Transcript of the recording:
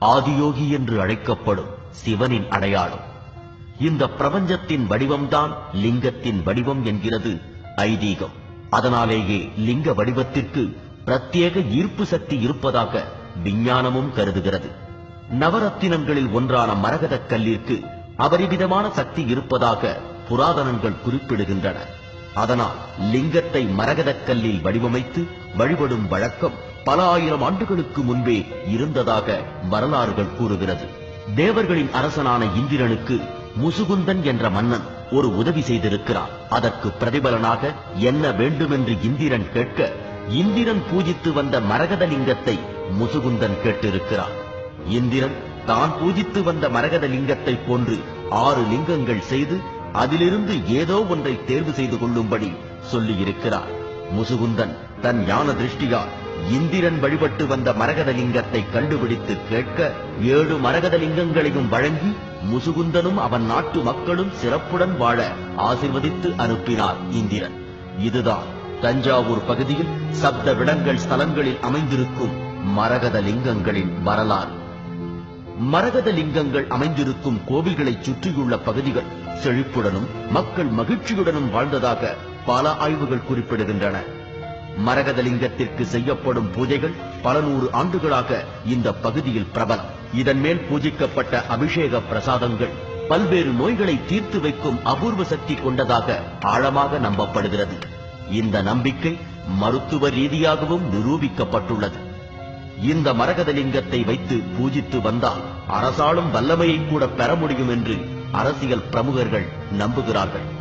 ஆதியோகி என்று அழைக்கப்படும் சிவனின் அடையாளம். இந்த பிரபஞ்சத்தின் வடிவம்தான் லிங்கத்தின் வடிவம் என்கிறது ஐதீகம். அதனாலேயே லிங்க வடிவத்திற்கு பிரத்யேக ஈர்ப்பு சக்தி இருப்பதாக விஞ்ஞானமும் கருதுகிறது. நவரத்தினங்களில் ஒன்றான மரகதக் கல்லிற்கு அபரிவிதமான சக்தி இருப்பதாக புராதனங்கள் குறிப்பிடுகின்றன. அதனால் லிங்கத்தை மரகதக் கல்லில் வடிவமைத்து வழிபடும் வழக்கம் பல ஆயிரம் ஆண்டுகளுக்கு முன்பே இருந்ததாக வரலாறுகள் கூறுகிறது. தேவர்களின் அரசனான இந்திரனுக்கு முசுகுந்தன் என்ற மன்னன் ஒரு உதவி செய்திருக்கிறார். அதற்கு பிரதிபலனாக என்ன வேண்டுமென்று இந்திரன் கேட்க இந்திரன் பூஜித்து வந்த மரகத லிங்கத்தை முசுகுந்தன் கேட்டிருக்கிறார். இந்திரன் தான் பூஜித்து வந்த மரகத லிங்கத்தை போன்று ஆறு லிங்கங்கள் செய்து அதிலிருந்து ஏதோ ஒன்றை தேர்வு செய்து கொள்ளும்படி சொல்லியிருக்கிறார். முசுகுந்தன் தன் ஞான திருஷ்டியால் இந்திரன் வழிபட்டு வந்த மரகத லிங்கத்தை கண்டுபிடித்து கேட்க ஏழு மரகதலிங்கங்களையும் வழங்கி முசுகுந்தனும் அவன் நாட்டு மக்களும் சிறப்புடன் வாழ ஆசிர்வதித்து அனுப்பினார் இந்திரன். இதுதான் தஞ்சாவூர் பகுதியில் சப்த விடங்கள் ஸ்தலங்களில் அமைந்திருக்கும் மரகத லிங்கங்களின் வரலாறு. மரகத லிங்கங்கள் அமைந்திருக்கும் கோவில்களை சுற்றியுள்ள பகுதிகள் செழிப்புடனும் மக்கள் மகிழ்ச்சியுடனும் வாழ்ந்ததாக பல ஆய்வுகள் குறிப்பிடுகின்றன. மரகதலிங்கத்திற்கு செய்யப்படும் பூஜைகள் பல நூறு ஆண்டுகளாக இந்த பகுதியில் பிரபலம். இதன் மேல் பூஜிக்கப்பட்ட அபிஷேக பிரசாதங்கள் பல்வேறு நோய்களை தீர்த்து வைக்கும் அபூர்வ சக்தி கொண்டதாக ஆழமாக நம்பப்படுகிறது. இந்த நம்பிக்கை மருத்துவ ரீதியாகவும் நிரூபிக்கப்பட்டுள்ளது. இந்த மரகதலிங்கத்தை வைத்து பூஜித்து வந்தால் அரசாளும் வல்லமையை கூட பெற முடியும் என்று அரசியல் பிரமுகர்கள் நம்புகிறார்கள்.